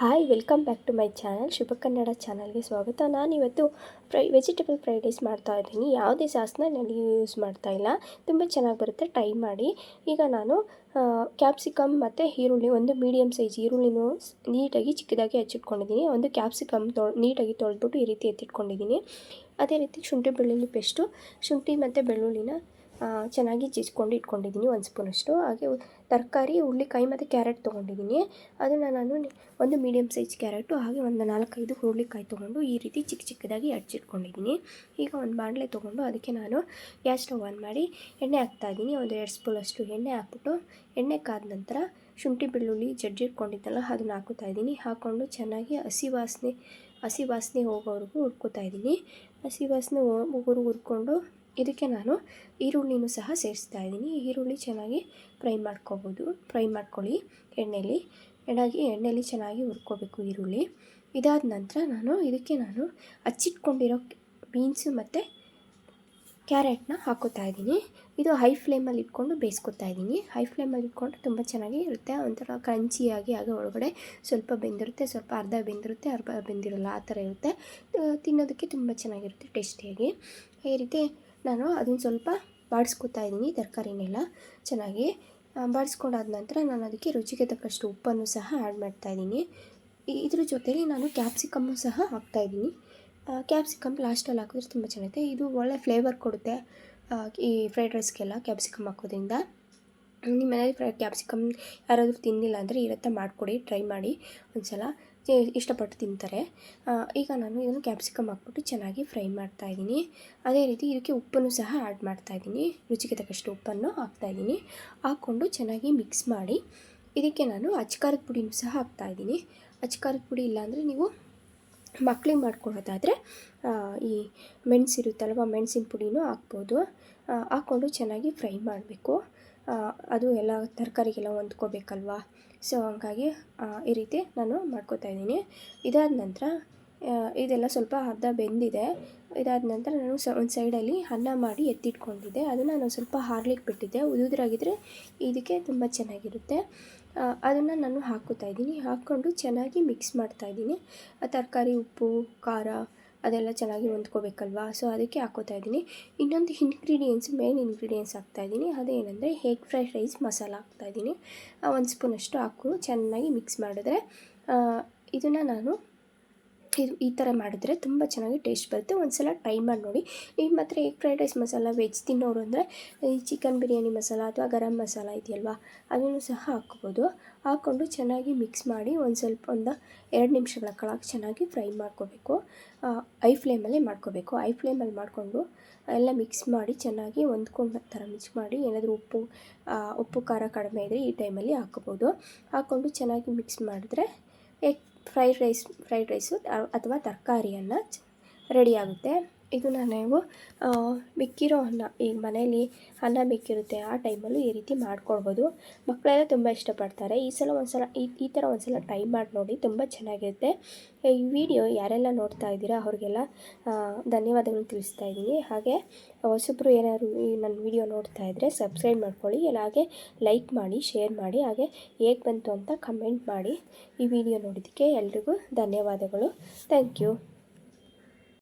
Hi welcome back to my channel Shubha Kannada ಚಾನಲ್ಗೆ ಸ್ವಾಗತ. ನಾನಿವತ್ತು ಫ್ರೈ ವೆಜಿಟೇಬಲ್ ಫ್ರೈಡ್ ರೈಸ್ ಮಾಡ್ತಾ ಇದ್ದೀನಿ. ಯಾವುದೇ ಸಾಸನ್ನ ನಾನು ಯೂಸ್ ಮಾಡ್ತಾ ಇಲ್ಲ. ತುಂಬ ಚೆನ್ನಾಗಿ ಬರುತ್ತೆ ಟ್ರೈ ಮಾಡಿ. ಈಗ ನಾನು ಕ್ಯಾಪ್ಸಿಕಮ್ ಮತ್ತು ಈರುಳ್ಳಿ, ಒಂದು ಮೀಡಿಯಮ್ ಸೈಜ್ ಈರುಳ್ಳಿನೂ ನೀಟಾಗಿ ಚಿಕ್ಕದಾಗಿ ಹಚ್ಚಿಟ್ಕೊಂಡಿದ್ದೀನಿ. ಒಂದು ಕ್ಯಾಪ್ಸಿಕಮ್ ತೊಳ್, ನೀಟಾಗಿ ತೊಳೆದ್ಬಿಟ್ಟು ಈ ರೀತಿ ಎತ್ತಿಟ್ಕೊಂಡಿದ್ದೀನಿ. ಅದೇ ರೀತಿ ಶುಂಠಿ ಬೆಳ್ಳುಳ್ಳಿ ಪೇಸ್ಟು ಶುಂಠಿ ಮತ್ತು ಬೆಳ್ಳುಳ್ಳಿನ ಚೆನ್ನಾಗಿ ಜಜ್ಕೊಂಡು ಇಟ್ಕೊಂಡಿದ್ದೀನಿ ಒಂದು ಸ್ಪೂನಷ್ಟು. ಹಾಗೆ ತರಕಾರಿ, ಹುರುಳಿಕಾಯಿ ಮತ್ತು ಕ್ಯಾರೆಟ್ ತೊಗೊಂಡಿದ್ದೀನಿ. ಅದನ್ನು ನಾನು ಒಂದು ಮೀಡಿಯಮ್ ಸೈಜ್ ಕ್ಯಾರೆಟು, ಹಾಗೆ ಒಂದು ನಾಲ್ಕೈದು ಹುರುಳಿಕಾಯಿ ತೊಗೊಂಡು ಈ ರೀತಿ ಚಿಕ್ಕ ಚಿಕ್ಕದಾಗಿ ಹಚ್ಚಿಟ್ಕೊಂಡಿದ್ದೀನಿ ಈಗ ಒಂದು ಬಾಣಲೆ ತೊಗೊಂಡು ಅದಕ್ಕೆ ನಾನು ಗ್ಯಾಸ್ ಸ್ಟವ್ ಆನ್ ಮಾಡಿ ಎಣ್ಣೆ ಹಾಕ್ತಾಯಿದ್ದೀನಿ ಒಂದು ಎರಡು ಸ್ಪೂನಷ್ಟು ಎಣ್ಣೆ ಹಾಕ್ಬಿಟ್ಟು, ಎಣ್ಣೆ ಕಾದ ನಂತರ ಶುಂಠಿ, ಬೆಳ್ಳುಳ್ಳಿ ಜಜ್ಜಿಟ್ಕೊಂಡಿದ್ದಲ್ಲ ಅದನ್ನು ಹಾಕುತ್ತಾ ಇದ್ದೀನಿ. ಹಾಕ್ಕೊಂಡು ಚೆನ್ನಾಗಿ ಹಸಿ ವಾಸನೆ ಹಸಿ ವಾಸನೆ ಹೋಗೋವರೆಗೂ ಹುರ್ಕೋತಾ ಇದ್ದೀನಿ. ಹಸಿ ವಾಸನೆ ಹೋಗೋರು ಹುರ್ಕೊಂಡು ಇದಕ್ಕೆ ನಾನು ಈರುಳ್ಳಿನೂ ಸಹ ಸೇರಿಸ್ತಾ ಇದ್ದೀನಿ. ಈರುಳ್ಳಿ ಚೆನ್ನಾಗಿ ಫ್ರೈ ಮಾಡ್ಕೋಬೋದು. ಫ್ರೈ ಮಾಡ್ಕೊಳ್ಳಿ ಎಣ್ಣೆಲಿ. ಎಣ್ಣಾಗಿ, ಎಣ್ಣೆಲಿ ಚೆನ್ನಾಗಿ ಹುರ್ಕೋಬೇಕು ಈರುಳ್ಳಿ. ಇದಾದ ನಂತರ ನಾನು ಇದಕ್ಕೆ ನಾನು ಹಚ್ಚಿಟ್ಕೊಂಡಿರೋ ಬೀನ್ಸು ಮತ್ತು ಕ್ಯಾರೆಟ್ನ ಹಾಕೋತಾ ಇದ್ದೀನಿ. ಇದು ಹೈ ಫ್ಲೇಮಲ್ಲಿ ಇಟ್ಕೊಂಡು ಬೇಯಿಸ್ಕೊತಾ ಇದ್ದೀನಿ. ಹೈ ಫ್ಲೇಮಲ್ಲಿ ಇಟ್ಕೊಂಡು ತುಂಬ ಚೆನ್ನಾಗಿ ಇರುತ್ತೆ. ಒಂಥರ ಕ್ರಂಚಿಯಾಗಿ ಆಗ ಒಳಗಡೆ ಸ್ವಲ್ಪ ಬೆಂದಿರುತ್ತೆ, ಸ್ವಲ್ಪ ಅರ್ಧ ಬೆಂದಿರುತ್ತೆ, ಅರ್ಧ ಬೆಂದಿರಲ್ಲ, ಆ ಥರ ಇರುತ್ತೆ. ತಿನ್ನೋದಕ್ಕೆ ತುಂಬ ಚೆನ್ನಾಗಿರುತ್ತೆ, ಟೇಸ್ಟಿಯಾಗಿ. ಈ ರೀತಿ ನಾನು ಅದನ್ನು ಸ್ವಲ್ಪ ಬಾಡಿಸ್ಕೊತಾ ಇದ್ದೀನಿ, ತರಕಾರಿನೆಲ್ಲ ಚೆನ್ನಾಗಿ ಬಾಡಿಸ್ಕೊಂಡಾದ ನಂತರ ನಾನು ಅದಕ್ಕೆ ರುಚಿಗೆ ತಕ್ಕಷ್ಟು ಉಪ್ಪನ್ನು ಸಹ ಆ್ಯಡ್ ಮಾಡ್ತಾಯಿದ್ದೀನಿ ಇದ್ರ ಜೊತೆಲಿ ನಾನು ಕ್ಯಾಪ್ಸಿಕಮ್ಮು ಸಹ ಹಾಕ್ತಾಯಿದ್ದೀನಿ ಕ್ಯಾಪ್ಸಿಕಮ್ ಲಾಸ್ಟಲ್ಲಿ ಹಾಕಿದ್ರೆ ತುಂಬ ಚೆನ್ನಾಗಿದೆ ಇದು ಒಳ್ಳೆ ಫ್ಲೇವರ್ ಕೊಡುತ್ತೆ. ಈ ಫ್ರೈಡ್ ರೈಸ್ಗೆಲ್ಲ ಕ್ಯಾಪ್ಸಿಕಮ್ ಹಾಕೋದ್ರಿಂದ. ನಿಮ್ಮ ಮನೇಲಿ ಫ್ರೈ ಕ್ಯಾಪ್ಸಿಕಮ್ ಯಾರಾದರೂ ತಿಂದಿಲ್ಲ ಅಂದರೆ ಈ ಮಾಡಿಕೊಡಿ ಟ್ರೈ ಮಾಡಿ. ಒಂದ್ಸಲ ಇ- ಇಷ್ಟಪಟ್ಟು ತಿಂತಾರೆ. ಈಗ ನಾನು ಇದನ್ನು ಕ್ಯಾಪ್ಸಿಕಮ್ ಹಾಕ್ಬಿಟ್ಟು ಚೆನ್ನಾಗಿ ಫ್ರೈ ಮಾಡ್ತಾ ಇದ್ದೀನಿ. ಅದೇ ರೀತಿ ಇದಕ್ಕೆ ಉಪ್ಪನ್ನು ಸಹ ಆ್ಯಡ್ ಮಾಡ್ತಾ ಇದ್ದೀನಿ. ರುಚಿಗೆ ತಕ್ಕಷ್ಟು ಉಪ್ಪನ್ನು ಹಾಕ್ತಾ ಇದ್ದೀನಿ. ಹಾಕ್ಕೊಂಡು ಚೆನ್ನಾಗಿ ಮಿಕ್ಸ್ ಮಾಡಿ ಇದಕ್ಕೆ ನಾನು ಅಚ್ಕಾರದ ಪುಡಿನೂ ಸಹ ಹಾಕ್ತಾ ಇದ್ದೀನಿ. ಅಚ್ಕಾರದ ಪುಡಿ ಇಲ್ಲಾಂದರೆ ನೀವು ಮಕ್ಕಳಿಗೆ ಮಾಡ್ಕೊಳ್ಳೋದಾದರೆ ಈ ಮೆಣಸಿರುತ್ತಲ್ವ ಮೆಣಸಿನ ಪುಡಿನೂ ಹಾಕ್ಬೋದು. ಹಾಕ್ಕೊಂಡು ಚೆನ್ನಾಗಿ ಫ್ರೈ ಮಾಡಬೇಕು. ಅದು ಎಲ್ಲ ತರಕಾರಿಗೆಲ್ಲ ಹೊಂದ್ಕೋಬೇಕಲ್ವಾ? ಸೊ ಹಂಗಾಗಿ ಈ ರೀತಿ ನಾನು ಮಾಡ್ಕೋತಾ ಇದ್ದೀನಿ. ಇದಾದ ನಂತರ ಇದೆಲ್ಲ ಸ್ವಲ್ಪ ಅರ್ಧ ಬೆಂದಿದೆ. ಇದಾದ ನಂತರ ನಾನು ಸ, ಒಂದು ಸೈಡಲ್ಲಿ ಅನ್ನ ಮಾಡಿ ಎತ್ತಿಟ್ಕೊಂಡಿದ್ದೆ. ಅದನ್ನು ನಾನು ಸ್ವಲ್ಪ ಹಾರ್ಲಿಕ್ಕೆ ಬಿಟ್ಟಿದ್ದೆ. ಉದುದ್ರಾಗಿದ್ದರೆ ಇದಕ್ಕೆ ತುಂಬ ಚೆನ್ನಾಗಿರುತ್ತೆ. ಅದನ್ನು ನಾನು ಹಾಕೋತಾ ಇದ್ದೀನಿ. ಹಾಕ್ಕೊಂಡು ಚೆನ್ನಾಗಿ ಮಿಕ್ಸ್ ಮಾಡ್ತಾ ಇದ್ದೀನಿ. ತರಕಾರಿ, ಉಪ್ಪು, ಖಾರ ಅದೆಲ್ಲ ಚೆನ್ನಾಗಿ ಹೊಂದ್ಕೋಬೇಕಲ್ವಾ? ಸೊ ಅದಕ್ಕೆ ಹಾಕೋತಾ ಇದ್ದೀನಿ. ಇನ್ನೊಂದು ಇಂಗ್ರೀಡಿಯೆಂಟ್ಸ್ ಮೇನ್ ಇಂಗ್ರೀಡಿಯೆಂಟ್ಸ್ ಹಾಕ್ತಾಯಿದ್ದೀನಿ ಅದೇನೆಂದರೆ ಹೇಗ್ ಫ್ರೈಡ್ ರೈಸ್ ಮಸಾಲ ಹಾಕ್ತಾಯಿದ್ದೀನಿ ಒಂದು ಸ್ಪೂನಷ್ಟು ಹಾಕು. ಚೆನ್ನಾಗಿ ಮಿಕ್ಸ್ ಮಾಡಿದ್ರೆ ಇದನ್ನು ನಾನು ಇದು ಈ ಥರ ಮಾಡಿದ್ರೆ ತುಂಬ ಚೆನ್ನಾಗಿ ಟೇಸ್ಟ್ ಬರುತ್ತೆ. ಒಂದ್ಸಲ ಟ್ರೈ ಮಾಡಿ ನೋಡಿ. ನಿಮ್ಮ ಮಾತ್ರ egg fried rice masala veg ತಿನ್ನೋರು ಅಂದರೆ ಈ ಚಿಕನ್ ಬಿರಿಯಾನಿ ಮಸಾಲ ಅಥವಾ ಗರಂ ಮಸಾಲ ಇದೆಯಲ್ವಾ, ಅದನ್ನು ಸಹ ಹಾಕ್ಬೋದು. ಹಾಕ್ಕೊಂಡು ಚೆನ್ನಾಗಿ ಮಿಕ್ಸ್ ಮಾಡಿ ಒಂದು ಸ್ವಲ್ಪ, ಒಂದು ಎರಡು ನಿಮಿಷಗಳ ಕಾಲ ಚೆನ್ನಾಗಿ ಫ್ರೈ ಮಾಡ್ಕೋಬೇಕು. ಐ ಫ್ಲೇಮಲ್ಲೇ ಮಾಡ್ಕೋಬೇಕು. ಐ ಫ್ಲೇಮಲ್ಲಿ ಮಾಡಿಕೊಂಡು ಎಲ್ಲ ಮಿಕ್ಸ್ ಮಾಡಿ ಚೆನ್ನಾಗಿ ಹೊಂದ್ಕೊಂಡು ಥರ ಮಿಕ್ಸ್ ಮಾಡಿ ಏನಾದರೂ ಉಪ್ಪು ಉಪ್ಪು ಖಾರ ಕಡಿಮೆ ಇದ್ದರೆ ಈ ಟೈಮಲ್ಲಿ ಹಾಕ್ಬೋದು. ಹಾಕ್ಕೊಂಡು ಚೆನ್ನಾಗಿ ಮಿಕ್ಸ್ ಮಾಡಿದ್ರೆ egg fried rice fried rice ಅಥವಾ ತರಕಾರಿಯನ್ನು ರೆಡಿ ಆಗುತ್ತೆ. ಇದನ್ನು ನೀವು ಬಿಕ್ಕಿರೋ ಅನ್ನ ಈಗ ಮನೇಲಿ ಅನ್ನ ಮಿಕ್ಕಿರುತ್ತೆ ಆ ಟೈಮಲ್ಲೂ ಈ ರೀತಿ ಮಾಡ್ಕೊಳ್ಬೋದು. ಮಕ್ಕಳೆಲ್ಲ ತುಂಬ ಇಷ್ಟಪಡ್ತಾರೆ. ಈ ಸಲ ಒಂದು ಸಲ ಈ ಈ ಥರ ಒಂದು ಸಲ ಟ್ರೈ ಮಾಡಿ ನೋಡಿ, ತುಂಬ ಚೆನ್ನಾಗಿರುತ್ತೆ. ಈ ವಿಡಿಯೋ ಯಾರೆಲ್ಲ ನೋಡ್ತಾ ಇದ್ದೀರಾ, ಅವ್ರಿಗೆಲ್ಲ ಧನ್ಯವಾದಗಳು ತಿಳಿಸ್ತಾ ಇದ್ದೀನಿ. ಹಾಗೆ, ಹೊಸಬ್ರು ಏನಾದ್ರು ಈ ನನ್ನ ವಿಡಿಯೋ ನೋಡ್ತಾ ಇದ್ದರೆ ಸಬ್ಸ್ಕ್ರೈಬ್ ಮಾಡ್ಕೊಳ್ಳಿ ಇಲ್ಲ ಹಾಗೆ ಲೈಕ್ ಮಾಡಿ, ಶೇರ್ ಮಾಡಿ, ಹಾಗೆ ಹೇಗೆ ಬಂತು ಅಂತ ಕಮೆಂಟ್ ಮಾಡಿ ಈ ವಿಡಿಯೋ ನೋಡಿದ್ದಕ್ಕೆ ಎಲ್ರಿಗೂ ಧನ್ಯವಾದಗಳು. Thank you.